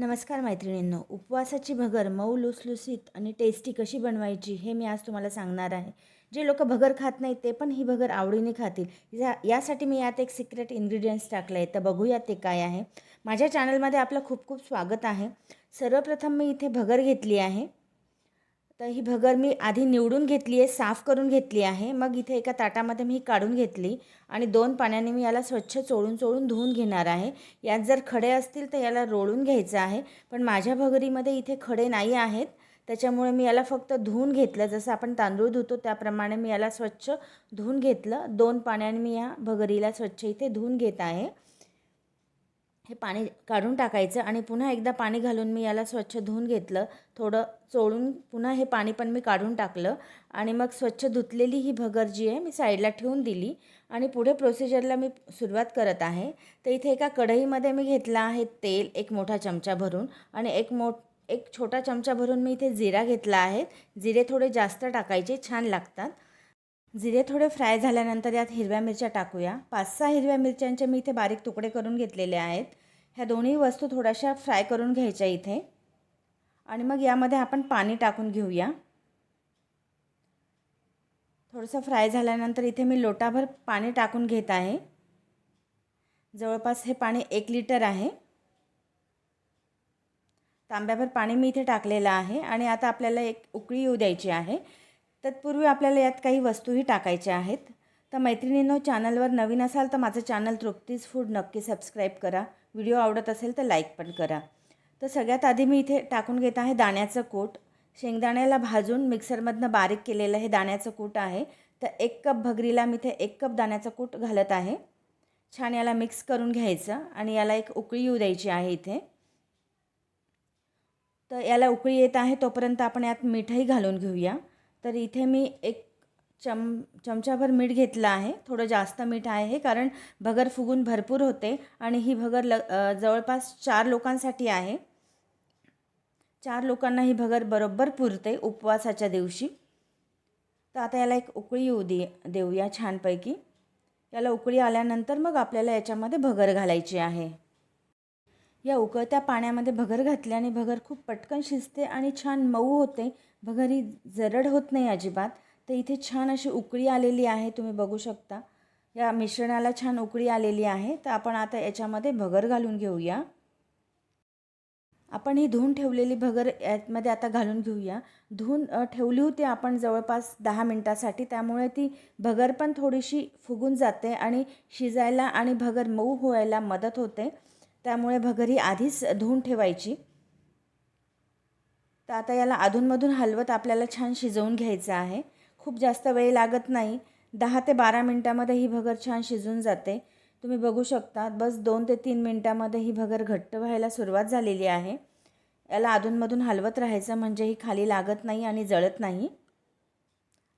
नमस्कार मैत्रिणींनो उपवासाची भगर मऊ लुसलुसीत आणि टेस्टी कशी बनवायची हे मी आज तुम्हाला सांगणार आहे. जे लोक भगर खात नाहीत ते पण ही भगर आवडीने खातील. या यासाठी मी यात एक सिक्रेट इन्ग्रेडियंट्स टाकलं आहे तर बघूयात ते काय आहे. माझ्या चॅनलमध्ये आपलं खूप खूप स्वागत आहे. सर्वप्रथम मी इथे भगर घेतली आहे. तर ही भगर मी आधी निवडून घेतली आहे साफ करून घेतली आहे. मग इथे एका ताटामध्ये मी काढून घेतली आणि दोन पाण्याने मी याला स्वच्छ चोळून चोळून धुवून घेणार आहे. यात जर खडे असतील तर याला रोळून घ्यायचं आहे पण माझ्या भगरीमध्ये इथे खडे नाही आहेत. त्याच्यामुळे मी याला फक्त धुवून घेतलं. जसं आपण तांदूळ धुतो त्याप्रमाणे मी याला स्वच्छ धुवून घेतलं. दोन पाण्याने मी या भगरीला स्वच्छ इथे धुवून घेत आहे. हे पाणी काढून टाकायचं आणि पुन्हा एकदा पाणी घालून मी याला स्वच्छ धुवून घेतलं. थोडं चोळून पुन्हा हे पाणी पण मी काढून टाकलं. आणि मग स्वच्छ धुतलेली ही भगर जी आहे मी साईडला ठेवून दिली. आणि पुढे प्रोसिजरला मी सुरुवात करत आहे. तर इथे एका कढईमध्ये मी घेतलं आहे तेल एक मोठा चमचा भरून. आणि एक मोठ एक छोटा चमचा भरून मी इथे जिरा घेतला आहे. जिरे थोडे जास्त टाकायचे छान लागतात. जिरे थोडे फ्राय झाल्यानंतर यात हिरव्या मिरच्या टाकूया. पाच सहा हिरव्या मिरच्यांचे मी इथे बारीक तुकडे करून घेतलेले आहेत. ह्या दोन्ही वस्तू थोड्याशा फ्राय करून घ्यायच्या इथे. आणि मग यामध्ये आपण पाणी टाकून घेऊया. थोडंसं फ्राय झाल्यानंतर इथे मी लोटाभर पाणी टाकून घेत आहे. जवळपास हे पाणी एक लिटर आहे. तांब्याभर पाणी मी इथे टाकलेलं आहे आणि आता आपल्याला एक उकळी येऊ द्यायची आहे. तत्पूर्वी आपल्याला यात काही वस्तूही टाकायच्या आहेत. तर मैत्रिणींनो चॅनलवर नवीन असाल तर माझं चॅनल तृप्तीज फूड नक्की सबस्क्राईब करा. व्हिडिओ आवडत असेल तर लाईक पण करा. तर सगळ्यात आधी मी इथे टाकून घेत आहे दाण्याचं कूट. शेंगदाण्याला भाजून मिक्सरमधनं बारीक केलेलं हे दाण्याचं कूट आहे. तर एक कप भगरीला मी इथे एक कप दाण्याचं कूट घालत आहे. छान याला मिक्स करून घ्यायचं आणि याला एक उकळी येऊ द्यायची आहे इथे. तर याला उकळी येत आहे तोपर्यंत आपण यात मीठही घालून घेऊया. तर इथे मी एक चम चमचाभर मीठ घेतलं आहे. थोडं जास्त मीठ आहे कारण भगर फुगून भरपूर होते आणि ही भगर ल जवळपास चार लोकांसाठी आहे. चार लोकांना ही भगर बरोबर पुरते उपवासाच्या दिवशी. तर आता याला एक उकळी येऊ दे देऊया छानपैकी. याला उकळी आल्यानंतर मग आपल्याला याच्यामध्ये भगर घालायची आहे. या उकळत्या पाण्यामध्ये भगर घातल्याने भगर खूप पटकन शिजते आणि छान मऊ होते. भगर ही जरड होत नाही अजिबात. तर इथे छान अशी उकळी आलेली आहे तुम्ही बघू शकता. या मिश्रणाला छान उकळी आलेली आहे तर आपण आता याच्यामध्ये भगर घालून घेऊया. आपण ही धुवून ठेवलेली भगर यामध्ये आता घालून घेऊया. धुवून ठेवली होती आपण जवळपास दहा मिनटासाठी त्यामुळे ती भगर पण थोडीशी फुगून जाते आणि शिजायला आणि भगर मऊ व्हायला मदत होते. त्यामुळे भगर ही आधीच धुवून ठेवायची. तर आता याला अधूनमधून हलवत आपल्याला छान शिजवून घ्यायचं आहे. खूप जास्त वेळ लागत नाही. दहा ते बारा मिनटामध्ये ही भगर छान शिजून जाते. तुम्ही बघू शकता बस दोन ते तीन मिनटामध्ये ही भगर घट्ट व्हायला सुरुवात झालेली आहे. याला अधूनमधून हलवत राहायचं म्हणजे ही खाली लागत नाही आणि जळत नाही.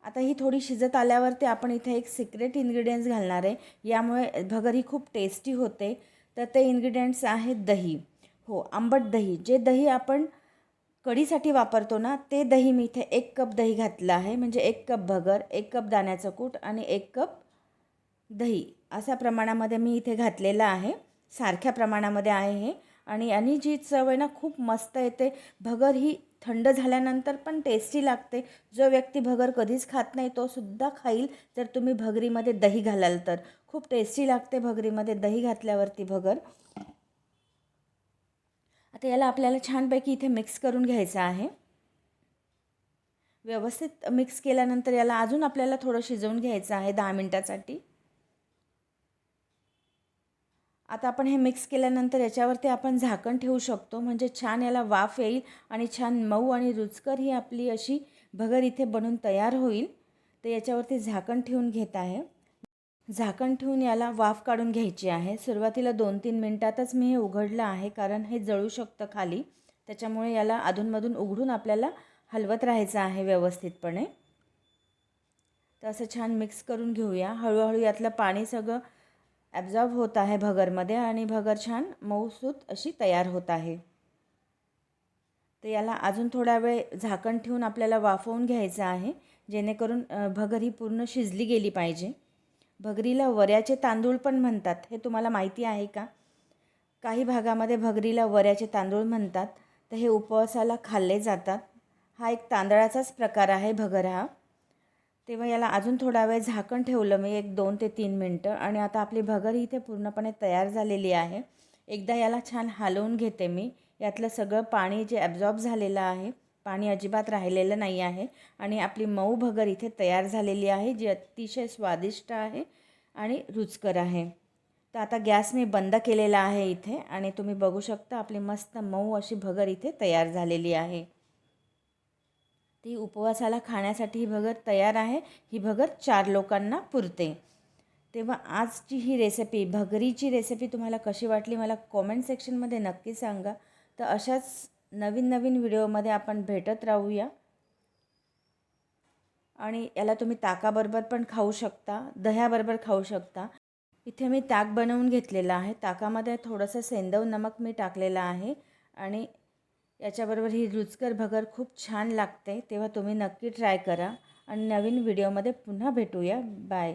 आता ही थोडी शिजत आल्यावरती आपण इथे एक सिक्रेट इन्ग्रेडियंट्स घालणार आहे. यामुळे भगर ही खूप टेस्टी होते. तर ते इन्ग्रेडियंट्स आहेत दही. हो आंबट दही. जे दही आपण कढीसाठी वापरतो ना ते दही मी इथे एक कप दही घातलं आहे. म्हणजे एक कप भगर एक कप दाण्याचं कूट आणि एक कप दही. अशा प्रमाणामध्ये मी इथे घातलेलं आहे. सारख्या प्रमाणामध्ये आहे हे. आणि आणि जी चव आहे ना खूप मस्त येते. भगर ही थंड झाल्यानंतर पण टेस्टी लागते. जो व्यक्ती भगर कधीच खात नाही तो सुद्धा खाईल. जर तुम्ही भगरीमध्ये दही घालाल तर. खूप टेस्टी लागते भगरीमध्ये दही घातल्यावरती भगर. आता याला आपल्याला छानपैकी इथे मिक्स करून घ्यायचं आहे. व्यवस्थित मिक्स केल्यानंतर याला अजून आपल्याला थोडं शिजवून घ्यायचं आहे दहा मिनटासाठी. आता आपण हे मिक्स केल्यानंतर याच्यावरती आपण झाकण ठेवू शकतो. म्हणजे छान याला वाफ येईल आणि छान मऊ आणि रुचकर ही आपली अशी भगर इथे बनून तयार होईल. तर याच्यावरती झाकण ठेवून घेत आहे. झाकण ठेवून याला वाफ काढून घ्यायची आहे. सुरुवातीला दोन तीन मिनटातच मी हे उघडलं आहे कारण हे जळू शकतं खाली. त्याच्यामुळे याला अधूनमधून उघडून आपल्याला हलवत राहायचं आहे व्यवस्थितपणे. तर असं छान मिक्स करून घेऊया. हळूहळू यातलं पाणी सगळं ॲब्झॉर्ब होत आहे भगरमध्ये आणि भगर छान मऊसूत अशी तयार होत आहे. तर याला अजून थोडा वेळ झाकण ठेवून आपल्याला वाफवून घ्यायचं आहे जेणेकरून भगर ही पूर्ण शिजली गेली पाहिजे. भगरीला वऱ्याचे तांदूळ पण म्हणतात. हे तुम्हाला माहिती आहे का? काही भागामध्ये भगरीला वऱ्याचे तांदूळ म्हणतात. तर हे उपवासाला खाल्ले जातात. हा एक तांदळाचाच प्रकार आहे भगर. हा तेव्हा याला अजून थोडा वेळ झाकण ठेवलं मी एक दोन ते तीन मिनटं. आणि आता आपली भगर इथे पूर्णपणे तयार झालेली आहे. एकदा याला छान हलवून घेते मी. यातलं सगळं पाणी जे ॲब्झॉर्ब झालेलं आहे पाणी अजिबात राहिलेलं नाही आहे. आणि आपली मऊ भगर इथे तयार झालेली आहे जी अतिशय स्वादिष्ट आहे आणि रुचकर आहे. तर आता गॅस मी बंद केलेला आहे इथे आणि तुम्ही बघू शकता आपली मस्त मऊ अशी भगर इथे तयार झालेली आहे. ती उपवासाला खाण्यासाठी ही भगर तयार आहे. ही भगर चार लोकांना पुरते. तेव्हा आजची ही रेसिपी भगरीची रेसिपी तुम्हाला कशी वाटली मला कॉमेंट सेक्शनमध्ये नक्की सांगा. तर अशाच नवीन नवीन व्हिडिओमध्ये आपण भेटत राहूया. आणि याला तुम्ही ताकाबरोबर पण खाऊ शकता दह्याबरोबर खाऊ शकता. इथे मी ताक बनवून घेतलेलं आहे. ताकामध्ये थोडंसं सेंदव नमक मी टाकलेलं आहे. आणि याच्याबरोबर ही रुचकर भगर खूप छान लागते. तेव्हा तुम्ही नक्की ट्राय करा. आणि नवीन व्हिडिओमध्ये पुन्हा भेटूया. बाय.